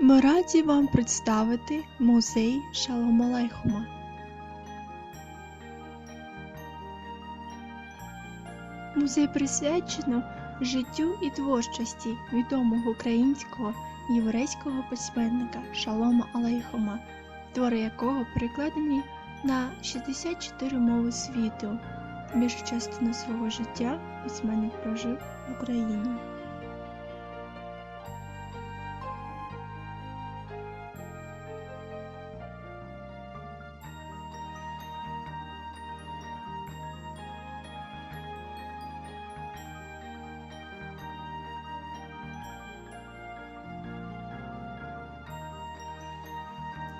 Ми раді вам представити музей Шалом Алейхума. Музей присвячено життю і творчості відомого українського єврейського письменника Шалома Алейхума, твори якого перекладені на 64 мови світу. Більшу частину свого життя письменник прожив в Україні.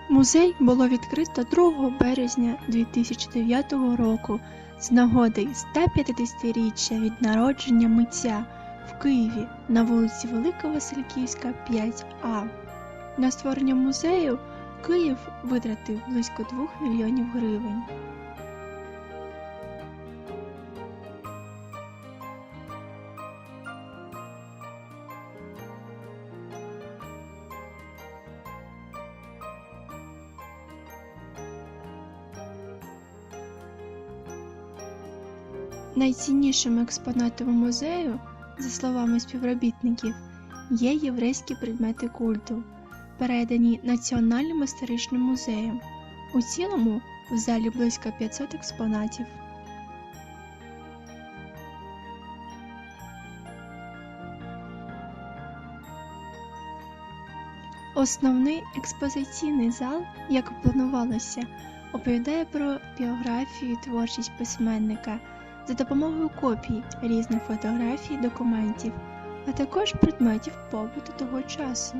Музей було відкрито 2 березня 2009 року з нагоди 150-річчя від народження митця в Києві на вулиці Велика Васильківська, 5А. На створення музею Київ витратив близько 2 мільйонів гривень. Найціннішими експонатами музею, за словами співробітників, є єврейські предмети культу, передані Національним історичним музеєм. У цілому в залі близько 500 експонатів. Основний експозиційний зал, як планувалося, оповідає про біографію і творчість письменника за допомогою копій різних фотографій, документів, а також предметів побуту того часу.